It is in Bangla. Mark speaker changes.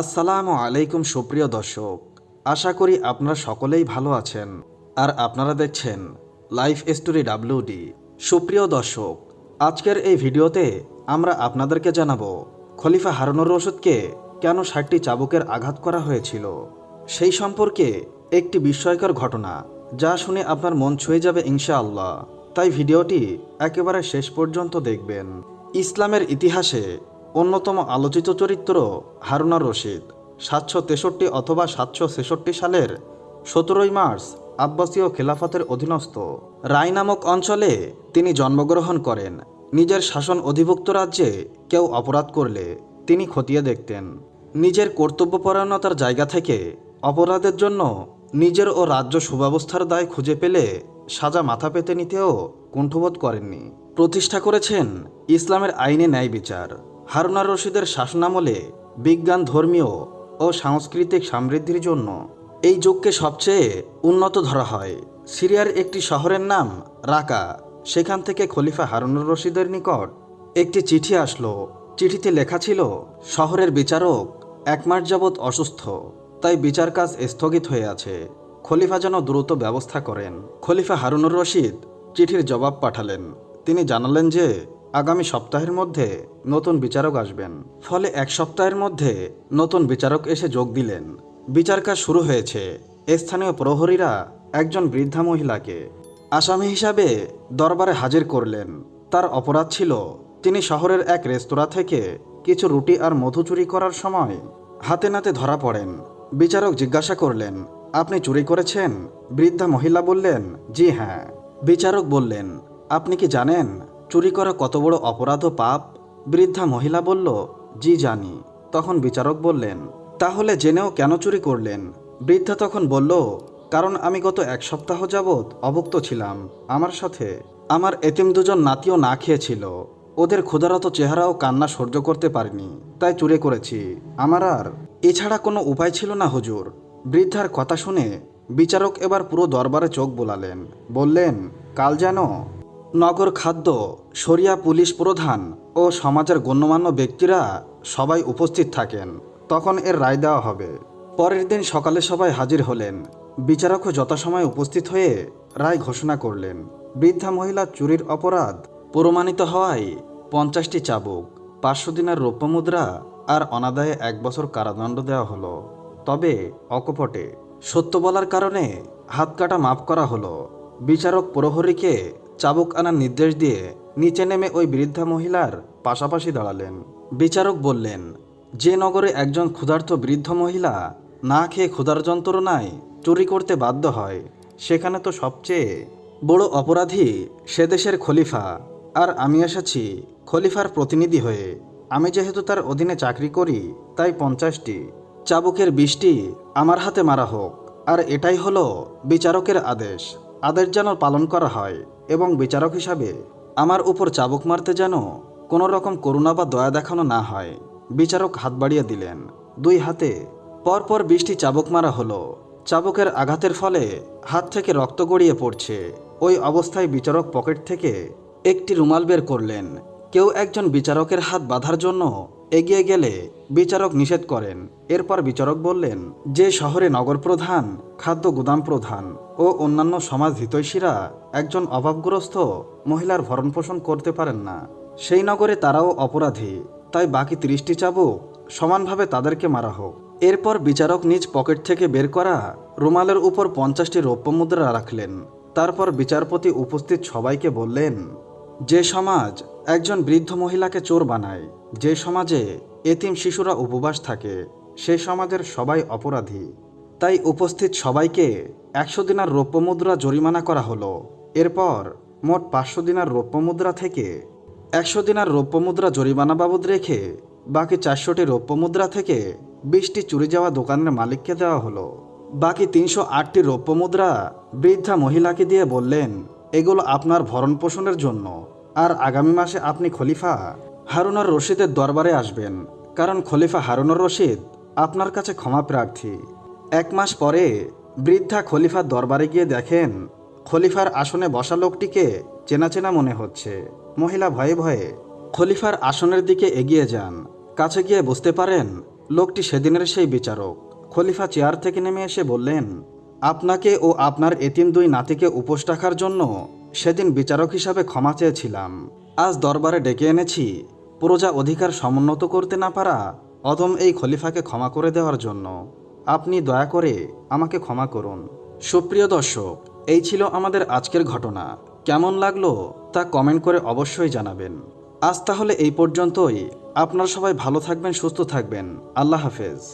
Speaker 1: আসসালামু আলাইকুম সুপ্রিয় দর্শক, আশা করি আপনারা সকলেই ভালো আছেন। আর আপনারা দেখছেন লাইফ স্টোরি ডাব্লিউডি সুপ্রিয় দর্শক, আজকের এই ভিডিওতে আমরা আপনাদেরকে জানাব, খলিফা হারুনুর রশিদকে কেন ষাটটি চাবুকের আঘাত করা হয়েছিল? সেই সম্পর্কে একটি বিস্ময়কর ঘটনা, যা শুনে আপনার মন ছুঁয়ে যাবে ইনশাআল্লাহ। তাই ভিডিওটি একেবারে শেষ পর্যন্ত দেখবেন। ইসলামের ইতিহাসে অন্যতম আলোচিত চরিত্র হারুনা রশিদ। সাতশো তেষট্টি অথবা সাতশো ছেষট্টি সালের সতেরোই মার্চ আব্বাসীয় খেলাফতের অধীনস্থ রায় নামক অঞ্চলে তিনি জন্মগ্রহণ করেন। নিজের শাসন অধিভুক্ত রাজ্যে কেউ অপরাধ করলে তিনি খতিয়ে দেখতেন। নিজের কর্তব্যপরায়ণতার জায়গা থেকে অপরাধের জন্য নিজের ও রাজ্য সুব্যবস্থার দায় খুঁজে পেলে সাজা মাথা পেতে নিতেও কুণ্ঠবোধ করেননি। প্রতিষ্ঠা করেছেন ইসলামের আইনে ন্যায় বিচার। হারুনার রশিদের শাসনামলে বিজ্ঞান, ধর্মীয় ও সাংস্কৃতিক সমৃদ্ধির জন্য এই যুগকে সবচেয়ে উন্নত ধরা হয়। সিরিয়ার একটি শহরের নাম রাকা। সেখান থেকে খলিফা হারুনুর রশিদের নিকট একটি চিঠি আসলো। চিঠিতে লেখা ছিল, শহরের বিচারক এক মাস যাবৎ অসুস্থ, তাই বিচার কাজ স্থগিত হয়ে আছে। খলিফা যেন দ্রুত ব্যবস্থা করেন। খলিফা হারুনুর রশিদ চিঠির জবাব পাঠালেন। তিনি জানালেন যে আগামী সপ্তাহের মধ্যে নতুন বিচারক আসবেন। ফলে এক সপ্তাহের মধ্যে নতুন বিচারক এসে যোগ দিলেন। বিচার কাজ শুরু হয়েছে। স্থানীয় প্রহরীরা একজন বৃদ্ধা মহিলাকে আসামি হিসাবে দরবারে হাজির করলেন। তার অপরাধ ছিল, তিনি শহরের এক রেস্তোরাঁ থেকে কিছু রুটি আর মধু চুরি করার সময় হাতে নাতে ধরা পড়েন। বিচারক জিজ্ঞাসা করলেন, আপনি চুরি করেছেন? বৃদ্ধা মহিলা বললেন, জি হ্যাঁ। বিচারক বললেন, আপনি কি জানেন চুরি করা কত বড় অপরাধ পাপ? বৃদ্ধা মহিলা বলল, জি জানি। তখন বিচারক বললেন, তাহলে জেনেও কেন চুরি করলেন? বৃদ্ধা তখন বলল, কারণ আমি গত এক সপ্তাহ যাবৎ অভুক্ত ছিলাম আমার সাথে। আমার এতিম দুজন নাতিও না খেয়েছিল। ওদের ক্ষুধারত চেহারা ও কান্না সহ্য করতে পারিনি, তাই চুরি করেছি। আমার আর এছাড়া কোনো উপায় ছিল না, হুজুর। বৃদ্ধার কথা শুনে বিচারক এবার পুরো দরবারে চোখ বোলালেন। বললেন, কাল যেন নগর খাদ্য সরিয়া পুলিশ প্রধান ও সমাজের গণ্যমান্য ব্যক্তিরা সবাই উপস্থিত থাকেন। তখন এর রায় দেওয়া হবে। পরের দিন সকালে সবাই হাজির হলেন। বিচারকও যথাসময় উপস্থিত হয়ে রায় ঘোষণা করলেন। বৃদ্ধা মহিলা চুরির অপরাধ প্রমাণিত হওয়ায় পঞ্চাশটি চাবুক, পাঁচশো দিনের রৌপ্য মুদ্রা আর অনাদায়ে এক বছর কারাদণ্ড দেওয়া হলো। তবে অকপটে। সত্য বলার কারণে হাত কাটা মাফ করা হলো। বিচারক প্রহরীকে চাবুক আনার নির্দেশ দিয়ে নিচে নেমে ওই বৃদ্ধা মহিলার পাশাপাশি দাঁড়ালেন। বিচারক বললেন, যে নগরে একজন ক্ষুধার্ত বৃদ্ধ মহিলা না খেয়ে ক্ষুধার যন্ত্রণায় চুরি করতে বাধ্য হয়, সেখানে তো সবচেয়ে বড় অপরাধী সে দেশের খলিফা। আর আমি এসেছি খলিফার প্রতিনিধি হয়ে। আমি যেহেতু তার অধীনে চাকরি করি, তাই পঞ্চাশটি, চাবুকের বৃষ্টি আমার হাতে মারা হোক। আর এটাই হলো বিচারকের আদেশ। আদেশ যেন পালন করা হয়। এবং বিচারক হিসাবে আমার উপর চাবুক মারতে যেন কোনো রকম করুণা বা দয়া দেখানো না হয়, বিচারক হাত বাড়িয়ে দিলেন। দুই হাতে পরপর বৃষ্টি চাবুক মারা হলো। চাবুকের আঘাতের ফলে হাত থেকে রক্ত গড়িয়ে পড়ছে। ওই অবস্থায় বিচারক পকেট থেকে একটি রুমাল বের করলেন। কেউ একজন বিচারকের হাত বাঁধার জন্য এগিয়ে গেলে বিচারক নিষেধ করেন। এরপর বিচারক বললেন, যে শহরে নগর প্রধান, খাদ্য গুদাম প্রধান ও অন্যান্য সমাজ হিতৈষীরা একজন অভাবগ্রস্ত মহিলার ভরণ পোষণ করতে পারেন না, সেই নগরে তারাও অপরাধী। তাই বাকি তিরিশটি চাবুক সমানভাবে তাদেরকে মারা হোক। এরপর বিচারক নিজ পকেট থেকে বের করা রুমালের উপর পঞ্চাশটি রৌপ্য মুদ্রা রাখলেন। তারপর বিচারপতি উপস্থিত সবাইকে বললেন, যে সমাজ একজন বৃদ্ধ মহিলাকে চোর বানায়। যে সমাজে এতিম শিশুরা উপবাস থাকে সেই সমাজের সবাই অপরাধী। তাই উপস্থিত সবাইকে একশো দিনার রৌপ্য মুদ্রা জরিমানা করা হলো। এরপর মোট পাঁচশো দিনার রৌপ্য মুদ্রা থেকে একশো দিনার রৌপ্য মুদ্রা জরিমানা বাবদ রেখে বাকি চারশোটি রৌপ্য মুদ্রা থেকে বিশটি চুরি যাওয়া দোকানের মালিককে দেওয়া হলো। বাকি তিনশো আটটি রৌপ্য মুদ্রা বৃদ্ধা মহিলাকে দিয়ে বললেন, এগুলো আপনার ভরণ পোষণের জন্য। আর আগামী মাসে আপনি খলিফা হারুনার রশিদের দরবারে আসবেন। কারণ খলিফা হারুনর রশিদ আপনার কাছে ক্ষমা প্রার্থী। এক মাস পরে বৃদ্ধা খলিফার দরবারে গিয়ে দেখেন খলিফার আসনে বসা লোকটিকে চেনা চেনা মনে হচ্ছে। মহিলা ভয়ে ভয়ে খলিফার আসনের দিকে এগিয়ে যান। কাছে গিয়ে বুঝতে পারেন লোকটি সেদিনের সেই বিচারক। খলিফা চেয়ার থেকে নেমে এসে বললেন, আপনাকে ও আপনার এতিম দুই নাতিকে উপোস রাখার জন্য সেদিন বিচারক হিসাবে ক্ষমা চেয়েছিলাম। আজ দরবারে ডেকে এনেছি। প্রজা অধিকার সমুন্নত করতে না পারা অদম এই খলিফাকে ক্ষমা করে দেওয়ার জন্য। আপনি দয়া করে আমাকে ক্ষমা করুন। সুপ্রিয় দর্শক, এই ছিল আমাদের আজকের ঘটনা। কেমন লাগল তা কমেন্ট করে অবশ্যই জানাবেন। আজ তাহলে এই পর্যন্তই। আপনারা সবাই ভালো থাকবেন, সুস্থ থাকবেন। আল্লাহ হাফেজ।